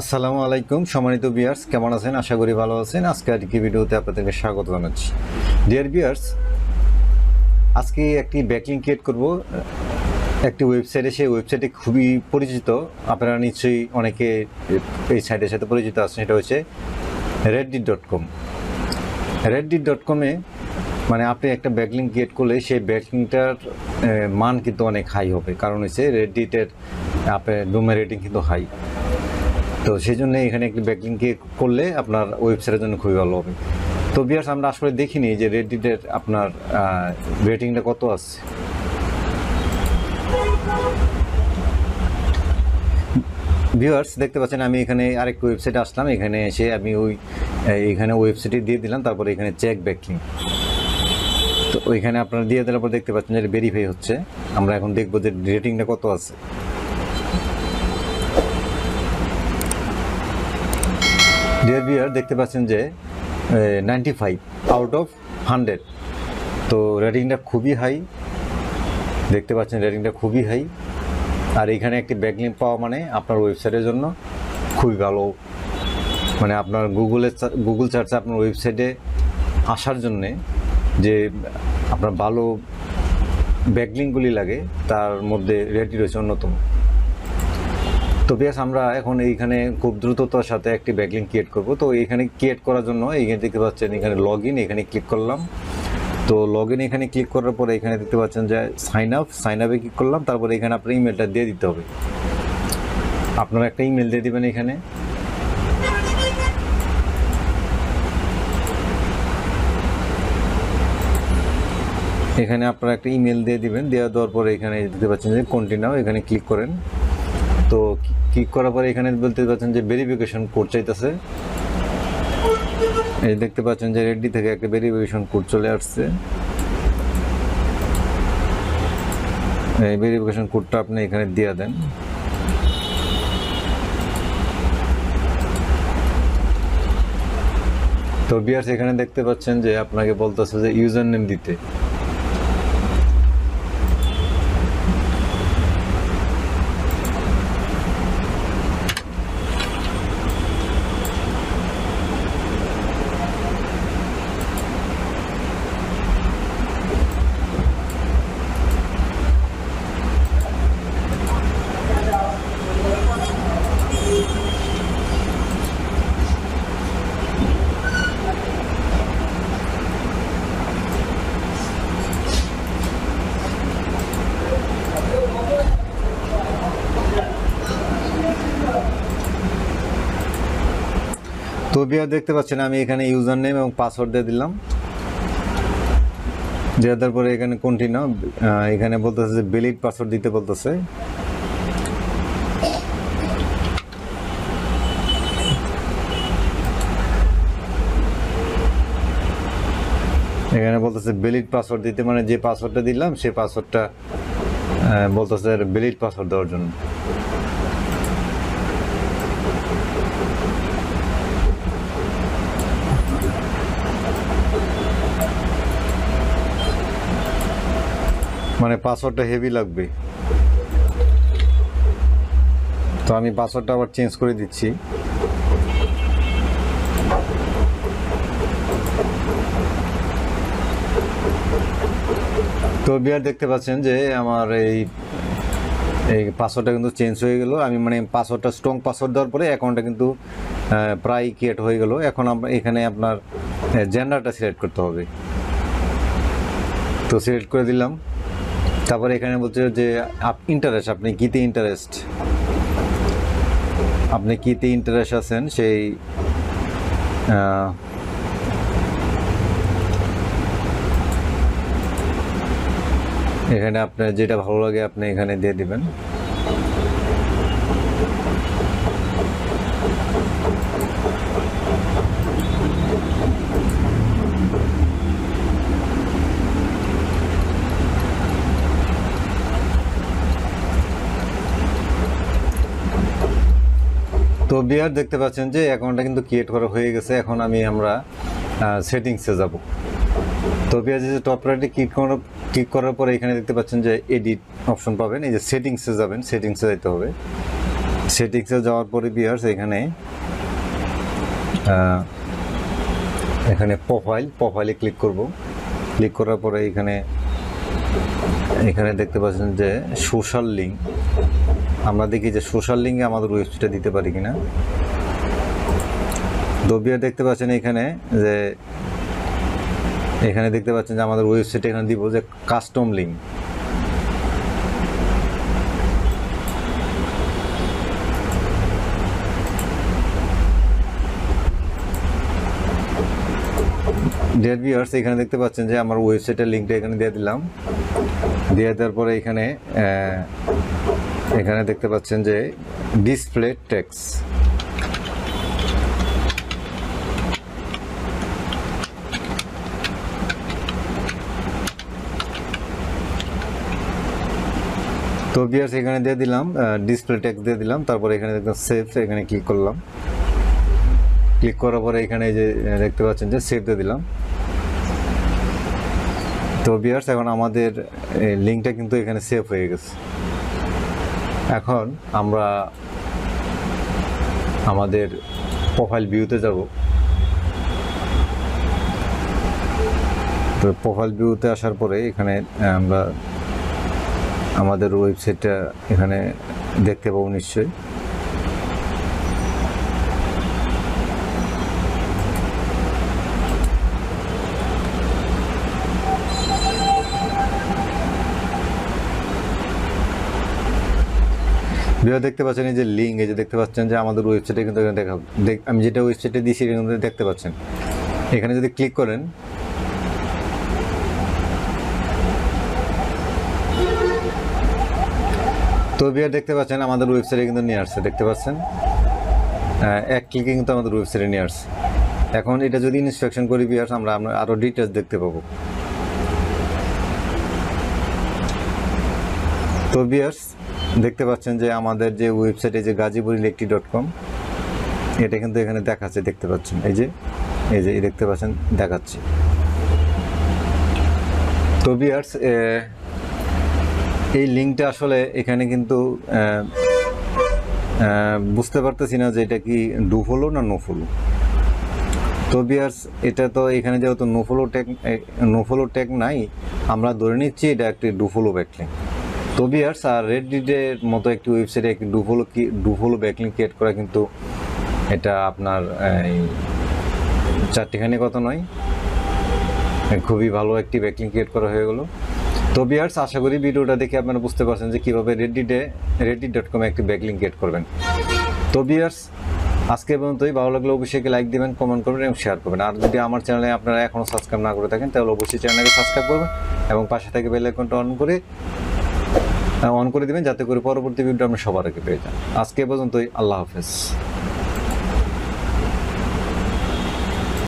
আসসালামু আলাইকুম, সম্মানিত বিয়ার্স কেমন আছেন? আশা করি ভালো আছেন। আজকে আজকে ভিডিওতে আপনাদেরকে স্বাগত জানাচ্ছি। ডিয়ার বিয়ার্স আজকে একটি ব্যাকলিং ক্রিয়েট করব। একটি ওয়েবসাইটে সেই ওয়েবসাইটে খুবই পরিচিত। আপনারা নিশ্চয়ই অনেকে এই সাইটের সাথে পরিচিত আছেন। সেটা হচ্ছে Reddit dot com Reddit dot কমে মানে আপনি একটা ব্যাকলিং ক্রিয়েট করলে সেই ব্যাকলিংটার মান কিন্তু অনেক হাই হবে। কারণ হচ্ছে রেডডিটের আপনার ডোমে রেটিং কিন্তু হাই তো সেই জন্য এখানে একটি ব্যাকলিং করলে আপনার ওয়েবসাইটের জন্য খুবই ভালো হবে। তো বিয়ার্স আমরা আসলে দেখিনি যে রেডিটের আপনার রেটিংটা কত আছে। ভিউয়ার্স দেখতে পাচ্ছেন আমি এখানে আরেকটি ওয়েবসাইটে আসলাম। এখানে এসে আমি ওই এখানে ওয়েবসাইটে দিয়ে দিলাম, তারপরে এখানে চেক ব্যাকলিং তো ওইখানে আপনারা দিয়ে দেওয়ার পর দেখতে পাচ্ছেন যে ভেরিফাই হচ্ছে। আমরা এখন দেখব যে রেটিংটা কত আছে। ডিয়ার বিয়ার দেখতে পাচ্ছেন যে ninety five out of hundred তো রেটিংটা খুবই হাই দেখতে পাচ্ছেন রেটিংটা খুবই হাই আর এখানে একটি ব্যাকলিং পাওয়া মানে আপনার ওয়েবসাইটের জন্য খুবই ভালো। মানে আপনার গুগলে গুগল সার্চে আপনার ওয়েবসাইটে আসার জন্যে যে আপনার ভালো ব্যাকলিংগুলি লাগে, তার মধ্যে রেডি রয়েছে অন্যতম। তো বেশ আমরা এখন এইখানে খুব দ্রুততার সাথে একটি ব্যাকলিং ক্রিয়েট করব। তো এইখানে ক্রিয়েট করার জন্য এইখানে দেখতে পাচ্ছেন এখানে লগ এখানে ক্লিক করলাম। তো লগ এখানে ক্লিক করার পরে এখানে দেখতে পাচ্ছেন যে সাইন আপ সাইন আপে ক্লিক করলাম, তারপরে এখানে আপনার ইমেলটা দিয়ে দিতে হবে। আপনারা একটা ইমেল দিয়ে দেবেন এখানে। এখানে আপনারা একটা ইমেল দিয়ে দিবেন, দেওয়া দেওয়ার পরে এখানে দেখতে পাচ্ছেন যে কন্টিনিউ এখানে ক্লিক করেন। তো ক্লিক করার পরে এখানে বলতে পাচ্ছেন যে ভেরিফিকেশন কোড চাইতেছে। এই দেখতে পাচ্ছেন যে রেডি থেকে একটা ভেরিফিকেশন কোড চলে আসছে। এই ভেরিফিকেশন কোডটা আপনি এখানে দিয়ে দেন। তো বিয়ার্স এখানে দেখতে পাচ্ছেন যে আপনাকে বলতেছে যে ইউজার নেম দিতে। তো বিয়ার দেখতে পাচ্ছেন, আমি এখানে ইউজার নেম এবং পাসওয়ার্ড দিয়ে দিলাম। দেওয়ার তারপরে এখানে কন্টিনিউ এখানে বলতেছে যে ভ্যালিড পাসওয়ার্ড দিতে বলতেছে। এখানে বলতেছে ভ্যালিড পাসওয়ার্ড দিতে মানে যে পাসওয়ার্ডটা দিলাম সেই পাসওয়ার্ডটা বলতেছে ভ্যালিড পাসওয়ার্ড দেওয়ার জন্য। মানে পাসওয়ার্ডটা হেভি লাগবে। তো আমি পাসওয়ার্ডটা আবার চেঞ্জ করে দিচ্ছি। তো বিয়ার দেখতে পাচ্ছেন যে আমার এই এই পাসওয়ার্ডটা কিন্তু চেঞ্জ হয়ে গেল। আমি মানে পাসওয়ার্ডটা স্ট্রং পাসওয়ার্ড দেওয়ার পরে অ্যাকাউন্টটা কিন্তু প্রায় ক্রিয়েট হয়ে গেল। এখন এখানে আপনার জেন্ডারটা সিলেক্ট করতে হবে। তো সিলেক্ট করে দিলাম। তারপরে এখানে বলছে যে ইন্টারেস্ট আপনি কিতে ইন্টারেস্ট আপনি কিতে ইন্টারেস্ট আছেন? সেই এখানে আপনার যেটা ভালো লাগে আপনি এখানে দিয়ে দিবেন। তো বিয়ার দেখতে পাচ্ছেন যে অ্যাকাউন্টটা কিন্তু ক্রিয়েট করা হয়ে গেছে। এখন আমি আমরা সেটিংসে যাব। তো বিয়ার যে টপ রাইটে ক্লিক করার ক্লিক করার পরে এখানে দেখতে পাচ্ছেন যে এডিট অপশন পাবেন। এই যে সেটিংসে যাবেন সেটিংসে যেতে হবে। সেটিংসে যাওয়ার পরে বিয়ার্স এখানে এখানে প্রোফাইল প্রোফাইলে ক্লিক করব। ক্লিক করার পরে এখানে এখানে দেখতে পাচ্ছেন যে সোশ্যাল লিঙ্ক আমরা দেখি যে সোশ্যাল লিঙ্কে আমাদের ওয়েবসাইটে দিতে পারি কিনা। দবিয়া দেখতে পাচ্ছেন এখানে যে, এখানে দেখতে পাচ্ছেন যে আমাদের ওয়েবসাইটে এখানে দিব যে কাস্টম লিঙ্ক ডিয়ার ভিউয়ার্স এখানে দেখতে পাচ্ছেন যে আমার ওয়েবসাইটের লিঙ্কটা এখানে দিয়ে দিলাম। দিয়ে দেওয়ার পরে এখানে এখানে দেখতে পাচ্ছেন যে ডিসপ্লে টেক্স। তো বিয়ার্স এখানে দিয়ে দিলাম ডিসপ্লে টেক্স দিয়ে দিলাম, তারপরে এখানে দেখলাম সেভ এখানে ক্লিক করলাম। ক্লিক করার পরে এখানে যে দেখতে পাচ্ছেন যে সেভ দিয়ে দিলাম। তো বিয়ার্স এখন আমাদের লিঙ্কটা কিন্তু এখানে সেভ হয়ে গেছে। এখন আমরা আমাদের প্রোফাইল ভিউতে যাব। তো প্রোফাইল ভিউতে আসার পরে এখানে আমরা আমাদের ওয়েবসাইটটা এখানে দেখতে পাবো নিশ্চয়ই। বিভাগ দেখতে পাচ্ছেন এই যে লিঙ্ক এই যে দেখতে পাচ্ছেন যে আমাদের ওয়েবসাইটে কিন্তু এখানে দেখা আমি যেটা ওয়েবসাইটে দিয়েছি এটা কিন্তু দেখতে পাচ্ছেন। এখানে যদি ক্লিক করেন, তো বিয়ার দেখতে পাচ্ছেন আমাদের ওয়েবসাইটে কিন্তু নিয়ে আসছে, দেখতে পাচ্ছেন? এক ক্লিকে কিন্তু আমাদের ওয়েবসাইটে নিয়ে আসছে। এখন এটা যদি ইনস্ট্রাকশন করি বিয়ার্স আমরা আমরা আরও ডিটেলস দেখতে পাবো। তো বিয়ার্স দেখতে পাচ্ছেন যে আমাদের যে ওয়েবসাইটে যে গাজীপুর ইলেকট্রিক ডট কম, এটা কিন্তু এখানে দেখাচ্ছে, দেখতে পাচ্ছেন। এই যে এই যে দেখতে পাচ্ছেন, দেখাচ্ছে। তো বিয়ার্স এই লিঙ্কটা আসলে এখানে কিন্তু বুঝতে পারতেছি না যে এটা কি ডু ফলো না নো ফলো তো বিয়ার্স, এটা তো এখানে যেহেতু no follow tag no follow tag নাই, আমরা ধরে নিচ্ছি এটা একটি ডু ফলো ব্যাকলিং তো বিয়ার্স আর রেডিটের মতো একটি ওয়েবসাইটে একটি ডু ফলো কি ডু ফলো ব্যাকলিং ক্রিয়েট করা কিন্তু এটা আপনার চারটিখানি কথা নয়। খুবই ভালো একটি ব্যাকলিং ক্রিয়েট করা হয়ে গেলো। তো বিয়ার্স আশা করি ভিডিওটা দেখে আপনারা বুঝতে পারছেন যে কীভাবে রেডিটে রেডি ডট কমে একটি ব্যাকলিং ক্রিয়েট করবেন। তো বিয়ার্স আজকে পর্যন্তই। ভালো লাগলে অবশ্যই লাইক দিবেন কমেন্ট করবেন এবং শেয়ার করবেন। আর যদি আমার চ্যানেলে আপনারা এখনও সাবস্ক্রাইব না করে থাকেন, তাহলে অবশ্যই চ্যানেলকে সাবস্ক্রাইব করবেন এবং পাশে থেকে বেল আইকনটা অন করে অন করে দিবেন, যাতে করে পরবর্তী ভিডিও আপনি সবার আগে পেয়ে যান। আজকে পর্যন্তই, আল্লাহ হাফেজ।